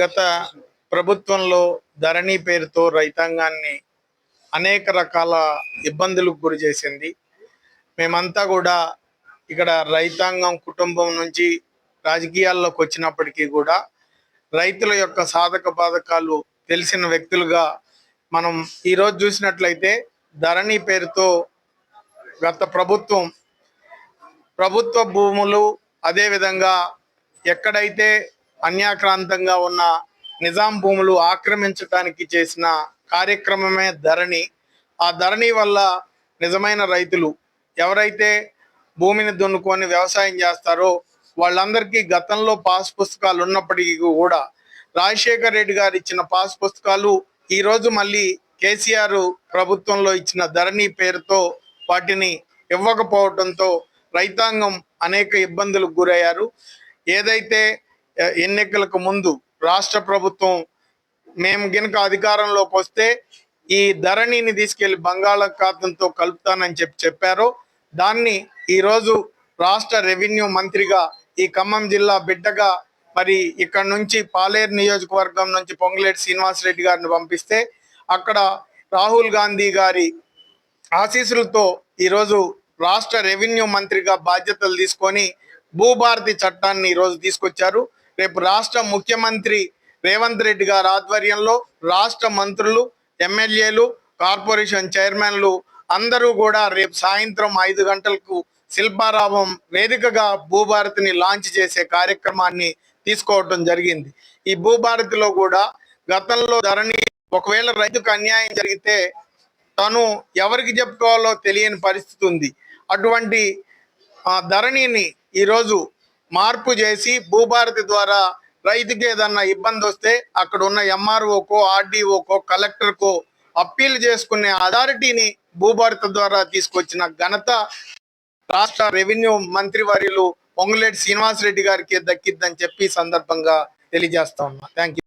గత ప్రభుత్వంలో ధరణి పేరుతో రైతాంగాన్ని అనేక రకాల ఇబ్బందులకు గురి చేసింది. మేమంతా కూడా ఇక్కడ రైతాంగం కుటుంబం నుంచి రాజకీయాల్లోకి వచ్చినప్పటికీ కూడా రైతుల యొక్క సాధక బాధకాలు తెలిసిన వ్యక్తులుగా మనం ఈరోజు చూసినట్లయితే ధరణి పేరుతో గత ప్రభుత్వం ప్రభుత్వ భూములు అదేవిధంగా ఎక్కడైతే అన్యాక్రాంతంగా ఉన్న నిజాం భూములు ఆక్రమించడానికి చేసిన కార్యక్రమమే ధరణి ఆ ధరణి వల్ల నిజమైన రైతులు ఎవరైతే భూమిని దున్నుకొని వ్యవసాయం చేస్తారో వాళ్ళందరికీ గతంలో పాస్ పుస్తకాలు ఉన్నప్పటికీ కూడా రాజశేఖర్ రెడ్డి గారు ఇచ్చిన పాస్ పుస్తకాలు ఈరోజు మళ్ళీ కేసీఆర్ ప్రభుత్వంలో ఇచ్చిన ధరణి పేరుతో వాటిని ఇవ్వకపోవడంతో రైతాంగం అనేక ఇబ్బందులకు గురయ్యారు. ఏదైతే ఎన్నికలకు ముందు రాష్ట్ర ప్రభుత్వం మేము గినక అధికారంలోకి వస్తే ఈ ధరణిని తీసుకెళ్ళి బంగాళాఖాతంతో కలుపుతానని చెప్పి చెప్పారో. దాన్ని ఈరోజు రాష్ట్ర రెవెన్యూ మంత్రిగా ఈ ఖమ్మం జిల్లా బిడ్డగా మరి ఇక్కడ నుంచి పాలేరు నియోజకవర్గం నుంచి పొంగులేటి శ్రీనివాసరెడ్డి గారిని పంపిస్తే అక్కడ రాహుల్ గాంధీ గారి ఆశీస్సులతో ఈరోజు రాష్ట్ర రెవెన్యూ మంత్రిగా బాధ్యతలు తీసుకొని భూభారతి చట్టాన్ని ఈరోజు తీసుకొచ్చారు. రేపు రాష్ట్ర ముఖ్యమంత్రి రేవంత్ రెడ్డి గారి ఆధ్వర్యంలో రాష్ట్ర మంత్రులు ఎమ్మెల్యేలు కార్పొరేషన్ చైర్మన్లు అందరూ కూడా రేపు సాయంత్రం ఐదు గంటలకు శిల్పారామం వేదికగా భూభారతిని లాంచ్ చేసే కార్యక్రమాన్ని తీసుకోవటం జరిగింది. ఈ భూభారతిలో కూడా గతంలో ధరణి ఒకవేళ రైతుకు అన్యాయం జరిగితే తను ఎవరికి చెప్పుకోవాలో తెలియని పరిస్థితి ఉంది. అటువంటి ఆ ధరణిని ఈరోజు మార్పు చేసి భూభారతి ద్వారా రైతుకి ఏదన్నా ఇబ్బంది వస్తే అక్కడ ఉన్న ఎంఆర్ఓకో ఆర్డీఓకో కలెక్టర్కో అప్పీల్ చేసుకునే అథారిటీని భూభారతి ద్వారా తీసుకొచ్చిన ఘనత రాష్ట్ర రెవెన్యూ మంత్రి వర్యులు పొంగులేటి శ్రీనివాసరెడ్డి గారికి దక్కిద్దని చెప్పి సందర్భంగా తెలియజేస్తా ఉన్నా. Thank you